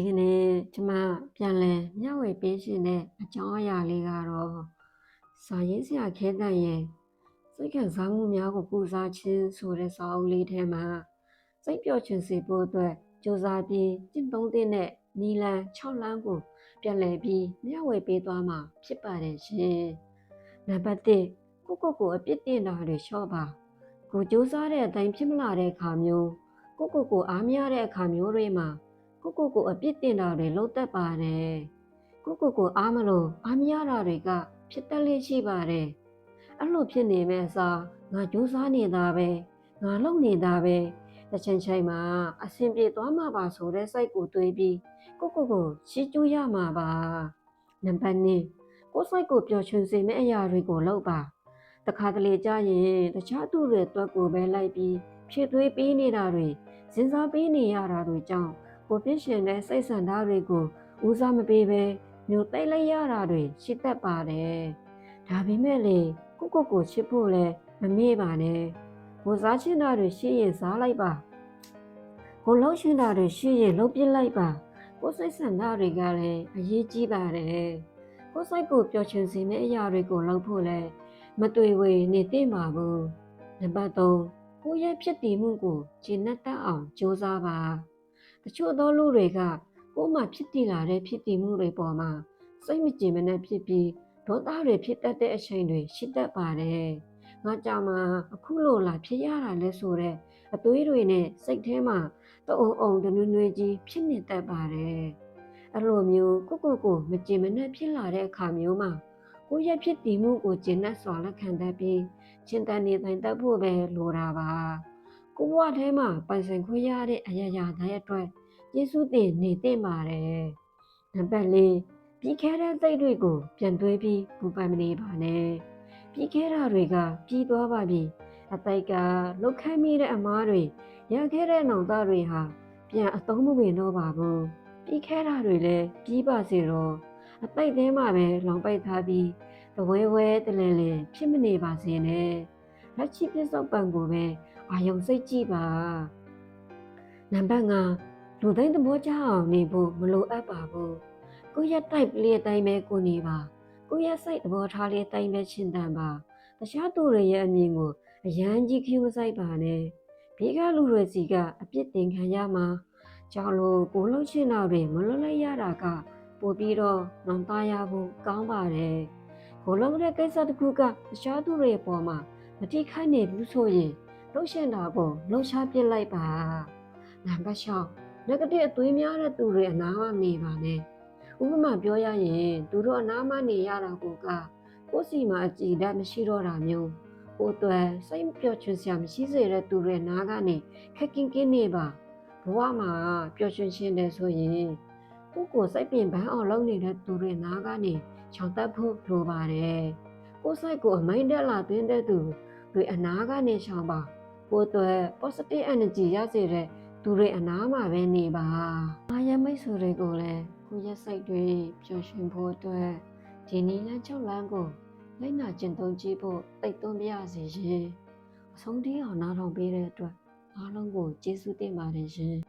ဒီကနေ့ကျမပြန်လဲမျှဝေပေးရှင်တဲ့အကြောင်းအရာလေးကတော့စာရေးဆရာခဲတန်ရဲ့စိတ်ခံစားမှုများကိုပူစားခြင်းဆိုတဲ့စာအုပ်လေးထဲမှာစိတ်ပျော်ရွှင်စေဖို့အတွက်ကြိုးစားပြီးကျင့်သုံးတဲ့နီလန်6လမ်းကို ပြန်လဲပြီးမျှဝေပေးသွားမှာဖြစ်ပါတယ်ရှင်။နံပါတ်1ကိုကိုကိုအပြစ်တင်တာတွေလျှော့ပါကိုကြိုးစားတဲ့အတိုင်းဖြစ်မလာတဲ့အခါမျိုးကိုကိုကိုအားမရတဲ့အခါမျိုးတွေမှာ ကိုကိုကိုအပြစ်တင်တာတွေလုံးသက်ပါတယ်ကိုကိုကိုအားမလို့အားမရတာတွေက ဖြစ်တတ်လေးရှိပါတယ်အဲ့လိုဖြစ်နေမဲ့အစားငါကြိုးစားနေတာပဲငါလုပ်နေတာပဲတစ်ချိန်ချိန်မှာအဆင်ပြေသွားမှာပါဆိုတဲ့စိတ်ကိုတွေးပြီးကိုကိုကိုရှင်းကျူးရမှာပါနံပါတ်2ကိုယ်စိတ်ကိုပျော်ရွှင်စေမယ့်အရာတွေကိုလုပ်ပါတခါတလေကြာရင်တခြားသူတွေအတွက်ကိုပဲလိုက်ပြီးဖြစ်သွေးပေးနေတာတွေစဉ်းစားပေးနေရတာတွေကြောင့် ကိုပြည့်ရှင်တဲ့စိတ်ဆန္ဒတွေကိုဦးစားမပေးဘဲမျိုးသိမ့်လိုက်ရတာတွေရှိတတ်ပါတယ်။ဒါပေမဲ့လေကိုကိုကိုချစ်ဖို့လဲမမေ့ပါနဲ့။ကိုစားချင်တာတွေရှိရင်စားလိုက်ပါ။ကိုလှုပ်ရှင်တာတွေရှိရင်လှုပ်ပြစ်လိုက်ပါ။ကိုစိတ်ဆန္ဒတွေကလည်းအရေးကြီးပါတယ်။ကိုစိတ်ကိုပျော်ရွှင်စေမယ့်အရာတွေကိုလုပ်ဖို့လဲမတွေ့ဝေနေသင့်ပါဘူး။နံပါတ်3ကိုယ့်ရဲ့ဖြစ်တည်မှုကိုကျင့်တတ်အောင်ကြိုးစားပါ။တ ချို့သောလူတွေကကိုယ်မှဖြစ်တည်လာတဲ့ဖြစ်တည်မှုတွေပေါ်မှာစိတ်မကြည်မနှက်ဖြစ်ပြီးဒေါသတွေဖြစ်တတ်တဲ့အချိန်တွေရှိတတ်ပါတယ်။ငါကြောင့်မှအခုလိုလာဖြစ်ရတာလဲဆိုတော့အသွေးတွေနဲ့စိတ်ထဲမှာတအုံအုံတနွေ့နွေ့ကြီးဖြစ်နေတတ်ပါတယ်။အဲ့လိုမျိုးကိုကိုကိုမကြည်မနှက်ဖြစ်လာတဲ့အခါမျိုးမှာကိုယ့်ရဲ့ဖြစ်တည်မှုကိုကျင့်တတ်စွာလက်ခံတတ်ပြီးရှင်းတန်နေတိုင်တတ်ဖို့ပဲလိုတာပါ။ ကိုဘဝထဲမှာပိုင်ဆိုင်ခွင့်ရတဲ့အရာရာတိုင်းအတွက်ကျေးဇူးတင်နေသင့်ပါတယ်။နံပါတ်၄ပြီးခဲတဲ့စိတ်တွေကို ပြန်သွေးပြီးပူပန်မနေပါနဲ့။ပြီးခဲတာတွေကပြီးသွားပါပြီ။အတိတ်ကလုတ်ခမ်းမိတဲ့အမားတွေရခဲ့တဲ့နောင်တတွေဟာပြန်အသုံးမဝင်တော့ပါဘူး။ပြီးခဲတာတွေလည်းပြီးပါစေတော့အတိတ်ထဲမှာပဲလောင်ပိတ်ထားပြီးတဝဲဝဲတလဲလဲဖြစ်မနေပါစေနဲ့။လက်ချပြစ္ဆုတ်ပံကိုပဲ အာယုံစိတ်ကြည့်ပါ။နံပါတ်5လူတိုင်းသဘောကျအောင်နေဖို့မလိုအပ်ပါဘူးကိုယ့်ရဲ့တိုက်လေးအတိုင်းပဲကိုနေပါကိုယ့်ရဲ့စိတ်သဘောထားလေးအတိုင်းပဲရှင်းတန်ပါတခြားသူတွေရဲ့အမြင်ကိုအရန်ကြီးခ ्यू မဆိုင်ပါနဲ့ဘေးကလူတွေစီကအပြစ်တင်ခံရမှာကြောင့်လို့ကိုလှုပ်ချင်တာတွေမလွတ်လိုက်ရတာကပို့ပြီးတော့နောင်တရဖို့ကောင်းပါတယ်ကိုလှုပ်တဲ့ကိစ္စတစ်ခုကတခြားသူတွေအပေါ်မှာမတိခိုက်နေဘူးဆိုရင် လှုပ်ရှင်တာကိုလှုပ်ရှားပြစ်လိုက်ပါနံပါတ်6 negative အသွေးများတဲ့သူတွေအနားကနေပါနဲ့ဥပမာပြောရရင်သူတို့အနားမနေရတာကိုကကိုယ်စီမှာအကြည်ဓာတ်မရှိတော့တာမျိုးကိုယ်အတွေ့စိတ်ပျော်ရွှင်စရာမရှိစေတဲ့သူတွေနားကနေခက်ကင်းကင်းနေပါဘဝမှာပျော်ရွှင်ခြင်းတယ်ဆိုရင်ကိုယ်ကိုယ်စိတ်ပင်ပန်းအောင်လုပ်နေတဲ့သူတွေနားကနေချောင်တက်ဖို့လိုပါတယ်ကိုယ်စိတ်ကိုအမိန်တက်လာသွင်းတဲ့သူတွေအနားကနေချောင်ပါ ကိုယ်အတွေ့ positive energy ရစေတဲ့သူတွေအနားမှာပဲနေပါ။အာရမိတ်ဆွေတွေကိုလည်းကိုယ့်ရဲ့စိတ်တွေပျော်ရွှင်ဖို့အတွက်ဒီနီလန်းချုပ်လန်းကိုလိုက်နာကျင့်သုံးကြည့်ဖို့တိုက်တွန်းပြရစီရှင်။အဆုံးထိအောင်နားထောင်ပေးတဲ့အတွက်အားလုံးကိုကျေးဇူးတင်ပါတယ်ရှင်။